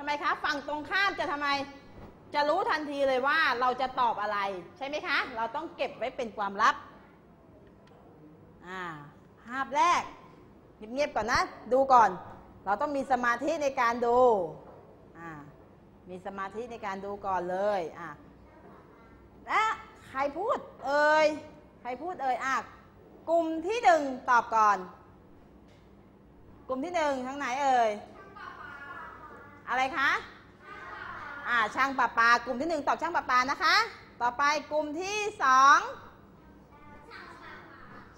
ทำไมคะ ฝั่งตรงข้ามจะทำไม จะรู้ทันทีเลยว่าเราจะตอบอะไร ใช่ไหมคะ เราต้องเก็บไว้เป็นความลับ อ่า ภาพแรกเงียบๆก่อนนะ ดูก่อน เราต้องมีสมาธิในการดู อ่า มีสมาธิในการดูก่อนเลย อะและใครพูดเอ่ย ใครพูดเอ่ย อะ กลุ่มที่หนึ่งตอบก่อน กลุ่มที่หนึ่งทางไหนเอ่ย อะไรคะอ่าช่างประปากลุ่มที่หนึ่งตอบช่างประปานะคะ ต่อไปกลุ่มที่สอง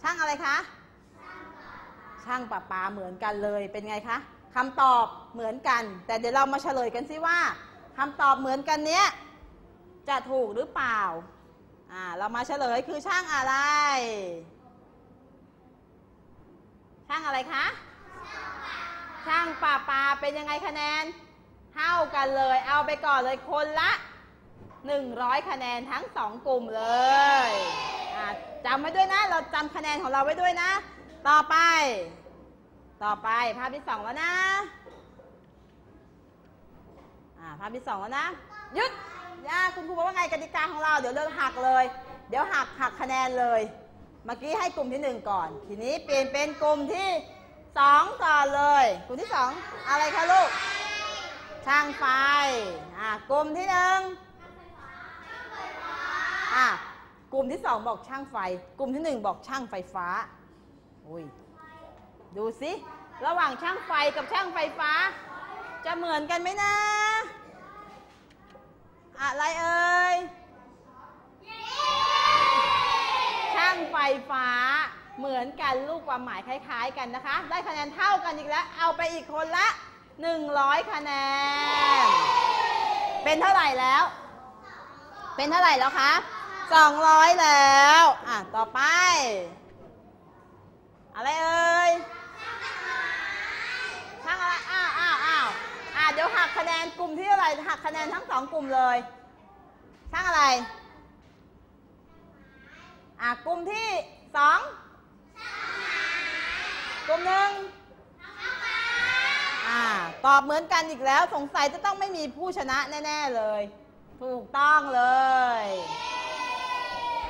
ช่างอะไรคะช่างประปาเหมือนกันเลยเป็นไงคะคำตอบเหมือนกัน แต่เดี๋ยวเรามาเฉลยกันสิว่าคำตอบเหมือนกันเนี้ยจะถูกหรือเปล่าอ่าเรามาเฉลยคือช่างอะไร ช่างอะไรคะ ช่างป่าปาเป็นยังไงคะแนน เท่ากันเลย เอาไปก่อนเลยคนละ 100 คะแนนทั้ง 2 กลุ่มเลยจำไว้ด้วยนะ เราจำคะแนนของเราไว้ด้วยนะ ต่อไป ต่อไปภาพที่สองแล้วนะภาพที่สองแล้วนะยุดย่าคุณครูบอกว่าไงกติกาของเรา เดี๋ยวเราหักเลย เดี๋ยวหักหักคะแนนเลย เมื่อกี้ให้กลุ่มที่หนึ่งก่อน ทีนี้เปลี่ยนเป็นกลุ่มที่สองก่อนเลย กลุ่มที่สองอะไรคะลูก ช่างไฟ อ่ากลุ่มที่หนึ่งอ่ากลุ่มที่สองบอกช่างไฟ กลุ่มที่หนึ่งบอกช่างไฟฟ้า อุ้ย ดูสิ ระหว่างช่างไฟกับช่างไฟฟ้า จะเหมือนกันไหมนะ อะไรเอ่ย ช่างไฟฟ้าเหมือนกันลูกความหมายคล้าย ๆ กันนะคะ ได้คะแนนเท่ากันอีกแล้ว เอาไปอีกคนละ 100 คะแนน เป็นเท่าไหร่แล้ว เป็นเท่าไหร่แล้วคะ 200 แล้ว อะ ต่อไป อะไรเอ่ยช่างอะไร อ้าวอ้าวอ้าวอะเดี๋ยวหักคะแนนกลุ่มที่อะไร หักคะแนนทั้งสองกลุ่มเลยช่างอะไร อะ กลุ่มที่สองกลุ่มหนึ่งอ่า ตอบเหมือนกันอีกแล้ว สงสัยจะต้องไม่มีผู้ชนะแน่ ๆเลย ถูกต้องเลย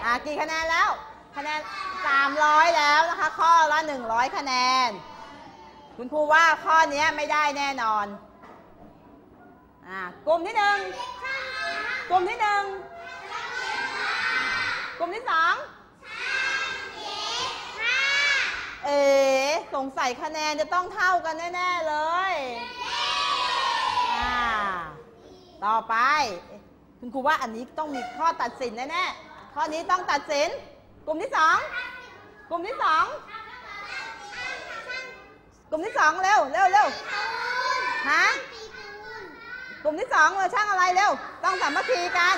อ่ากี่คะแนนแล้ว คะแนน 300 แล้วนะคะ ข้อละ 100 คะแนน คุณครูว่าข้อนี้ไม่ได้แน่นอน อ่ากลุ่มที่หนึ่งกลุ่มที่หนึ่งกลุ่มที่สองเอ๋สงสัยคะแนนจะต้องเท่ากันแน่ ๆ เลยอ่า ต่อไป คุณครูว่าอันนี้ต้องมีข้อตัดสินแน่ๆข้อนี้ต้องตัดสิน กลุ่มที่สองกลุ่มที่สองกลุ่มที่สองเร็วเร็วเร็วฮะกลุ่มที่สองเออช่างอะไรเร็ว ต้องสามัคคีกัน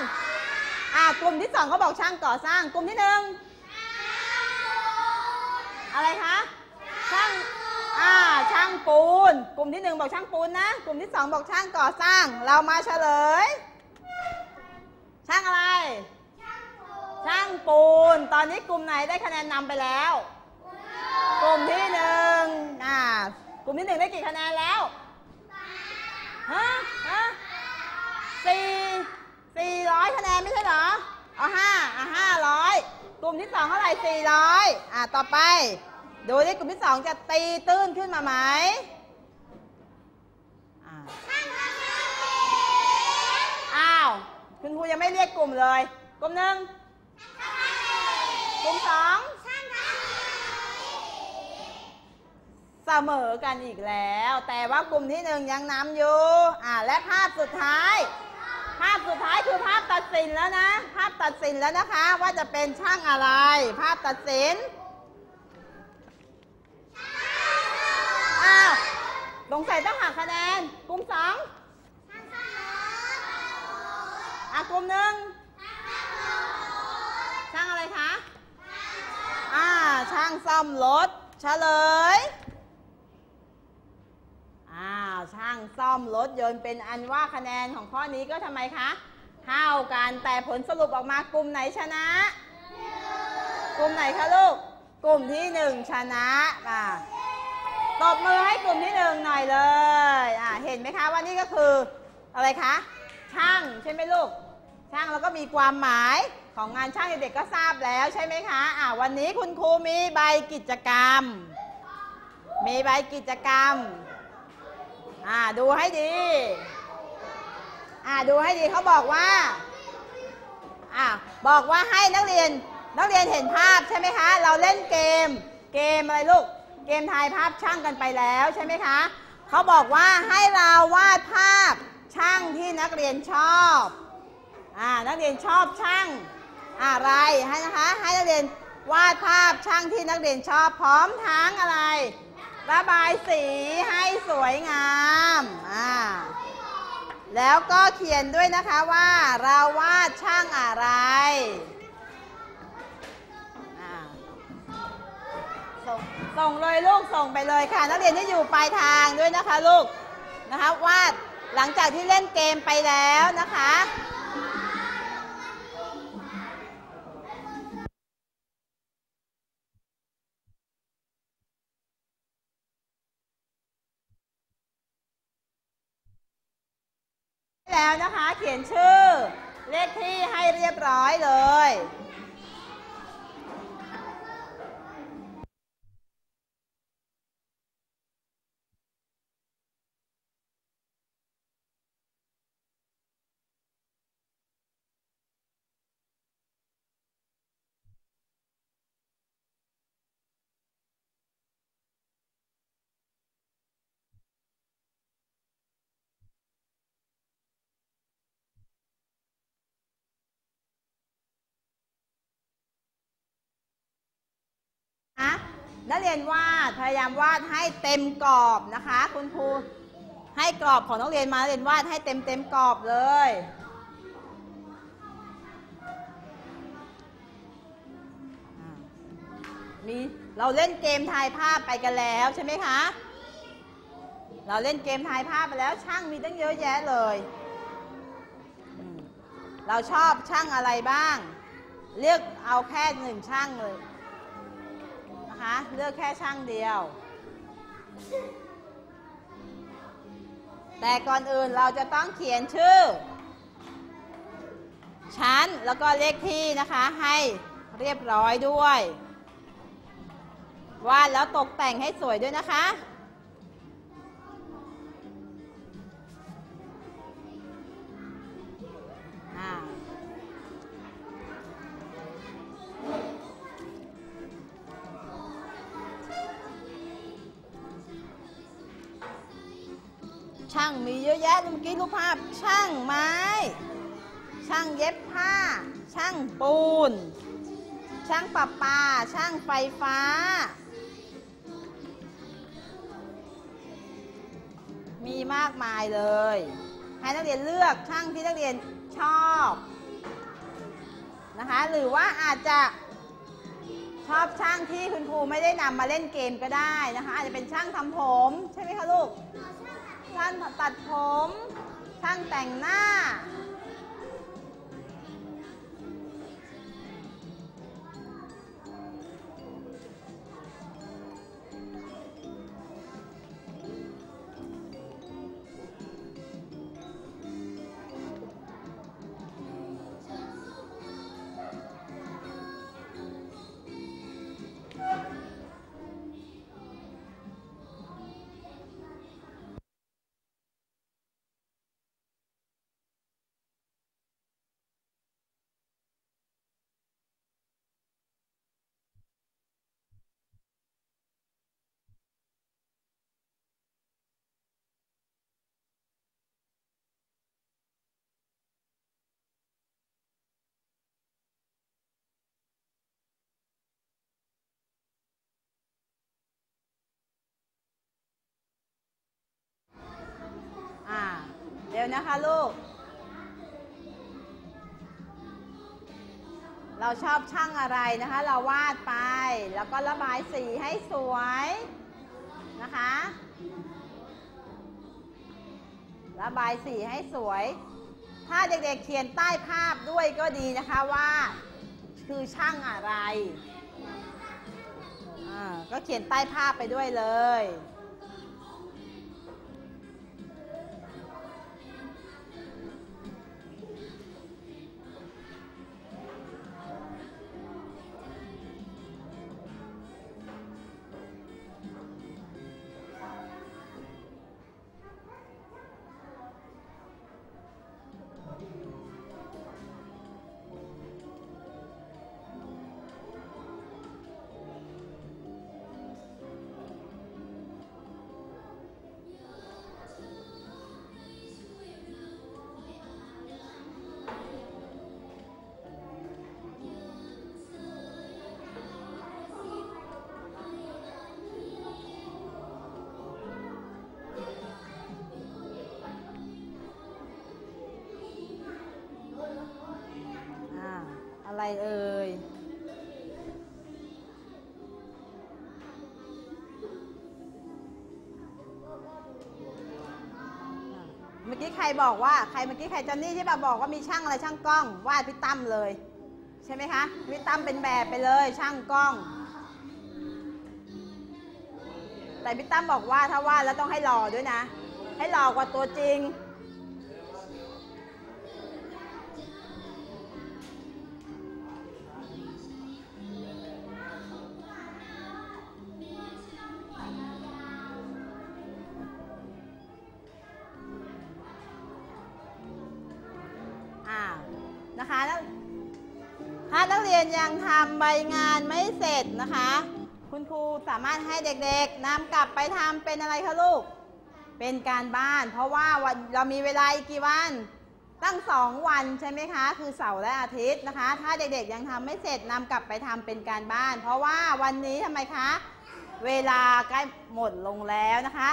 อ่ากลุ่มที่สองเขาบอกช่างก่อสร้าง กลุ่มที่หนึ่งอะไรคะช่าง อ่าช่างปูน กลุ่มที่หนึ่งบอกช่างปูนนะ กลุ่มที่สองบอกช่างก่อสร้าง เรามาเฉลย ช่างอะไร ช่างปูน ตอนนี้กลุ่มไหนได้คะแนนนำไปแล้ว กลุ่มที่หนึ่งอ่ากลุ่มที่หนึ่งได้กี่คะแนนแล้วฮะฮะสี่สี่ร้อยคะแนนไม่ใช่เหรอเอาห้าอะห้าร้อยกลุ่มที่สองเท่าไหร่สี่ร้อยอะต่อไป ดูที่กลุ่มที่สองจะตีตื้นขึ้นมาไหมอ้าว คุณครูยังไม่เรียกกลุ่มเลย กลุ่มหนึ่งกลุ่มสองเสมอกันอีกแล้ว แต่ว่ากลุ่มที่หนึ่งยังนำอยู่ อ่า และภาพสุดท้าย ภาพสุดท้ายคือภาพตัดสินแล้วนะ ภาพตัดสินแล้วนะคะ ว่าจะเป็นช่างอะไร ภาพตัดสิน อ้าวสงสัยต้องหักคะแนน กลุ่มสองอะกลุ่มหนึ่งช่างอะไรคะอ่าช่างซ่อมรถเฉลยอ้าวช่างซ่อมรถยนต์เป็นอันว่าคะแนนของข้อนี้ก็ทำไมคะเท่ากันแต่ผลสรุปออกมากลุ่มไหนชนะ กลุ่มไหนคะลูก กลุ่มที่หนึ่งชนะอ่า ตบมือให้กลุ่มที่หนึ่งหน่อยเลยอ่าเห็นไหมคะว่านี่ก็คืออะไรคะ ช่างใช่ไหมลูก ช่างแล้วก็มีความหมายของงานช่างเด็กๆก็ทราบแล้วใช่ไหมคะอ่าวันนี้คุณครูมีใบกิจกรรม มีใบกิจกรรมอ่าดูให้ดีอ่าดูให้ดีเขาบอกว่าอ่าบอกว่าให้นักเรียนนักเรียนเห็นภาพใช่ไหมคะ เราเล่นเกม เกมอะไรลูก เกมทายภาพช่างกันไปแล้วใช่ไหมคะเขาบอกว่าให้เราวาดภาพช่างที่นักเรียนชอบอ่านักเรียนชอบช่างอะไรให้นะคะให้นักเรียนวาดภาพช่างที่นักเรียนชอบพร้อมทั้งอะไร ระบายสีให้สวยงามอ่าแล้วก็เขียนด้วยนะคะว่าเราวาดช่างอะไร ส่งส่งเลยลูกส่งไปเลยค่ะ นักเรียนที่อยู่ปลายทางด้วยนะคะลูกนะคะวาดหลังจากที่เล่นเกมไปแล้วนะคะแล้วนะคะเขียนชื่อเลขที่ให้เรียบร้อยเลย นะนักเรียนวาดพยายามวาดให้เต็มกรอบนะคะ คุณครูให้กรอบของนักเรียนมานักเรียนวาดให้เต็มเต็มกรอบเลยอ่ามีเราเล่นเกมทายภาพไปกันแล้วใช่ไหมคะ เราเล่นเกมทายภาพไปแล้วช่างมีตั้งเยอะแยะเลย เราชอบช่างอะไรบ้าง เลือกเอาแค่หนึ่งช่างเลย นะคะ เลือกแค่ช่างเดียว แต่ก่อนอื่นเราจะต้องเขียนชื่อ ชั้นแล้วก็เลขที่นะคะให้เรียบร้อยด้วยวาดแล้วตกแต่งให้สวยด้วยนะคะ ช่างมีเยอะแยะเมื่อกี้รูปภาพ ช่างไม้ ช่างเย็บผ้า ช่างปูน ช่างประปา ช่างไฟฟ้า มีมากมายเลย ให้นักเรียนเลือกช่างที่นักเรียนชอบนะคะหรือว่าอาจจะชอบช่างที่คุณครูไม่ได้นำมาเล่นเกมก็ได้นะคะ อาจจะเป็นช่างทำผม ใช่ไหมคะลูก ช่างตัดผม ช่างแต่งหน้า เดี๋ยวนะคะลูก เราชอบช่างอะไรนะคะ เราวาดไป แล้วก็ระบายสีให้สวยนะคะ ระบายสีให้สวย ถ้าเด็กๆเขียนใต้ภาพด้วยก็ดีนะคะว่า คือช่างอะไรอ่าก็เขียนใต้ภาพไปด้วยเลย เอ่ยเมื่อกี้ใครบอกว่าใครเมื่อกี้ใครจำนี่ที่แบบบอกว่ามีช่างอะไรช่างกล้องวาดพี่ตั้มเลย ใช่ไหมคะพี่ตั้มเป็นแบบไปเลยช่างกล้อง แต่พี่ตั้มบอกว่าถ้าวาดแล้วต้องให้หล่อด้วยนะ ให้หล่อกว่าตัวจริง นักเรียนยังทำใบงานไม่เสร็จนะคะ คุณครูสามารถให้เด็กๆนำกลับไปทำเป็นอะไรคะลูก เป็นการบ้าน เพราะว่าวันเรามีเวลาอีกกี่วัน ตั้งสองวันใช่ไหมคะ คือเสาร์และอาทิตย์นะคะ ถ้าเด็กๆยังทำไม่เสร็จนำกลับไปทำเป็นการบ้าน เพราะว่าวันนี้ทำไมคะ เวลาใกล้หมดลงแล้วนะคะ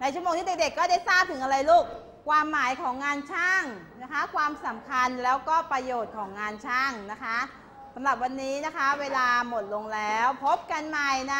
ในชั่วโมงที่เด็กๆก็ได้ทราบถึงอะไรลูกความหมายของงานช่างนะคะ ความสำคัญแล้วก็ประโยชน์ของงานช่างนะคะ สำหรับวันนี้นะคะ เวลาหมดลงแล้ว พบกันใหม่ใน